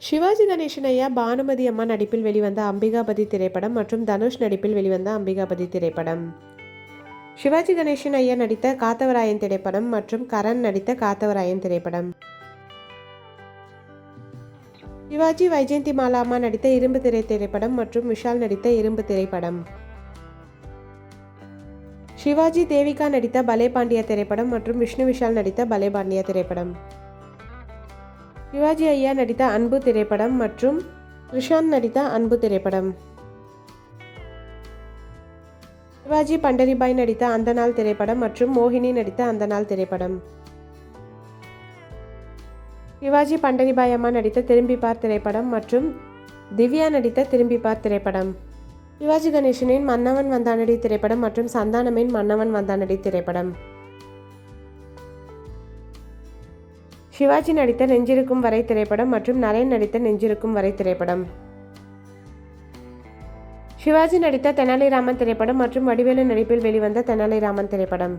சிவாஜி கணேசன் ஐயா பானுமதி அம்மா நடிப்பில் வெளிவந்த அம்பிகாபதி திரைப்படம் மற்றும் தனுஷ் நடிப்பில் வெளிவந்த அம்பிகாபதி திரைப்படம். சிவாஜி கணேசன் ஐயா நடித்த காத்தவராயன் திரைப்படம் மற்றும் கரண் நடித்த காத்தவராயன் திரைப்படம். சிவாஜி வைஜெயந்தி மாலாமா அம்மா நடித்த இரும்பு திரை திரைப்படம் மற்றும் விஷால் நடித்த இரும்பு திரைப்படம். சிவாஜி தேவிகா நடித்த பலே பாண்டியா திரைப்படம் மற்றும் விஷ்ணு விஷால் நடித்த பலே பாண்டியா திரைப்படம். சிவாஜி ஐயா நடித்த அன்பு திரைப்படம் மற்றும் ரிஷாந்த் நடித்த அன்பு திரைப்படம். சிவாஜி பண்டரிபாய் நடித்த அந்த நாள் திரைப்படம் மற்றும் மோகினி நடித்த அந்த நாள் திரைப்படம். சிவாஜி பண்டரிபாய் அம்மா நடித்த திரும்பி பார் திரைப்படம் மற்றும் திவ்யா நடித்த திரும்பி பார் திரைப்படம். சிவாஜி கணேசனின் மன்னவன் வந்தானடி திரைப்படம் மற்றும் சந்தானமின் மன்னவன் வந்தானடி திரைப்படம். சிவாஜி நடித்த நெஞ்சிருக்கும் வரை திரைப்படம் மற்றும் நரேன் நடித்த நெஞ்சிருக்கும் வரை திரைப்படம். சிவாஜி நடித்த தெனாலிராமன் திரைப்படம் மற்றும் வடிவேலு நடிப்பில் வெளிவந்த தெனாலிராமன் திரைப்படம்.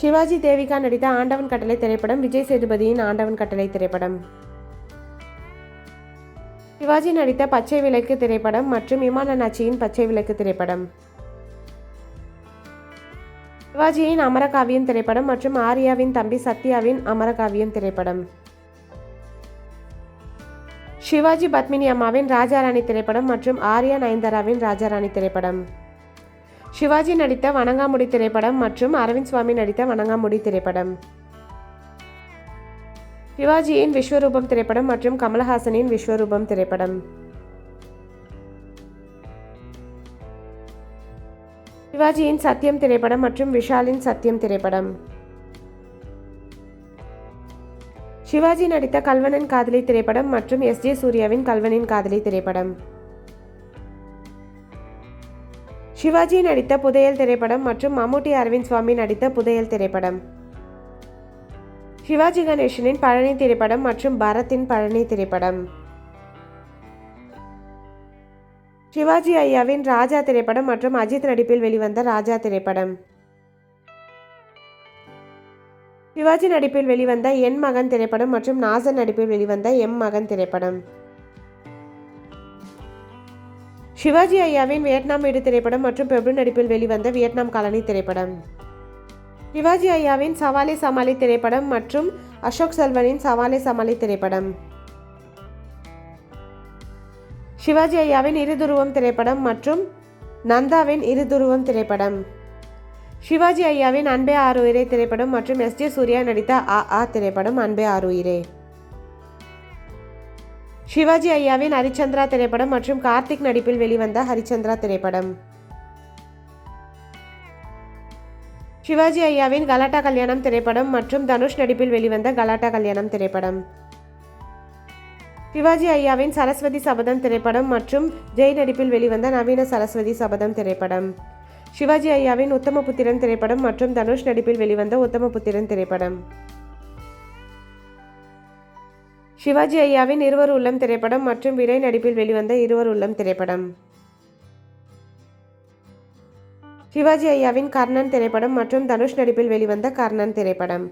சிவாஜி தேவிகா நடித்த ஆண்டவன் கட்டளை திரைப்படம் விஜய் சேதுபதியின் ஆண்டவன் கட்டளை திரைப்படம். சிவாஜி நடித்த பச்சை விளக்கு திரைப்படம் மற்றும் விமான நாச்சியின் பச்சை விளக்கு திரைப்படம். சிவாஜியின் அமரகாவியம் திரைப்படம் மற்றும் ஆர்யாவின் தம்பி சத்யாவின் அமரகாவியம் திரைப்படம். சிவாஜி பத்மினி அம்மாவின் ராஜாராணி திரைப்படம் மற்றும் ஆர்யா நயன்தாராவின் ராஜாராணி திரைப்படம். சிவாஜி நடித்த வணங்காமுடி திரைப்படம் மற்றும் அரவிந்த் சுவாமி நடித்த வணங்காமுடி திரைப்படம். சிவாஜியின் விஸ்வரூபம் திரைப்படம் மற்றும் கமலஹாசனின் விஸ்வரூபம் திரைப்படம். சிவாஜியின் சத்தியம் திரைப்படம் மற்றும் விஷாலின் சத்தியம் திரைப்படம். சிவாஜி நடித்த கல்வனின் காதலி திரைப்படம் மற்றும் எஸ் ஜே சூர்யாவின் கல்வனின் காதலி திரைப்படம். சிவாஜி நடித்த புதையல் திரைப்படம் மற்றும் மம்முட்டி அரவிந்த் சுவாமி நடித்த புதையல் திரைப்படம். சிவாஜி கணேசனின் பழனி திரைப்படம் மற்றும் பரத்தின் பழனி திரைப்படம். சிவாஜி ஐயாவின் ராஜா திரைப்படம் மற்றும் அஜித் நடிப்பில் வெளிவந்த ராஜா திரைப்படம். சிவாஜி நடிப்பில் வெளிவந்த என் மகன் திரைப்படம் மற்றும் நாசன் நடிப்பில் வெளிவந்த எம் மகன் திரைப்படம். சிவாஜி ஐயாவின் வியட்நாம் வீடு திரைப்படம் மற்றும் பிரபு நடிப்பில் வெளிவந்த வியட்நாம் காலனி திரைப்படம். சிவாஜி ஐயாவின் சவாலே சமாளி திரைப்படம் மற்றும் அசோக் செல்வனின் சவாலே சமாளி திரைப்படம். சிவாஜி ஐயாவின் இருதுருவம் திரைப்படம் மற்றும் நந்தாவின் இருதுருவம் திரைப்படம். சிவாஜி ஐயாவின் அன்பே ஆறுயிரே திரைப்படம் மற்றும் எஸ் ஜே சூர்யா நடித்த ஆ ஆ திரைப்படம் அன்பே ஆறு உயிரே. சிவாஜி ஐயாவின் ஹரிச்சந்திரா திரைப்படம் மற்றும் கார்த்திக் நடிப்பில் வெளிவந்த ஹரிச்சந்திரா திரைப்படம். சிவாஜி ஐயாவின் கலாட்டா கல்யாணம் திரைப்படம் மற்றும் தனுஷ் நடிப்பில் வெளிவந்த கலாட்டா கல்யாணம் திரைப்படம். சிவாஜி ஐயாவின் சரஸ்வதி சபதம் திரைப்படம் மற்றும் ஜெய் நடிப்பில் வெளிவந்த நவீன சரஸ்வதி சபதம் திரைப்படம். சிவாஜி ஐயாவின் உத்தமபுத்திரன் திரைப்படம் மற்றும் தனுஷ் நடிப்பில் வெளிவந்த உத்தமபுத்திரன் திரைப்படம். சிவாஜி ஐயாவின் இருவர் உள்ளம் திரைப்படம் மற்றும் விரை நடிப்பில் வெளிவந்த இருவர் உள்ளம் திரைப்படம். சிவாஜி ஐயாவின் கர்ணன் திரைப்படம் மற்றும் தனுஷ் நடிப்பில் வெளிவந்த கர்ணன் திரைப்படம்.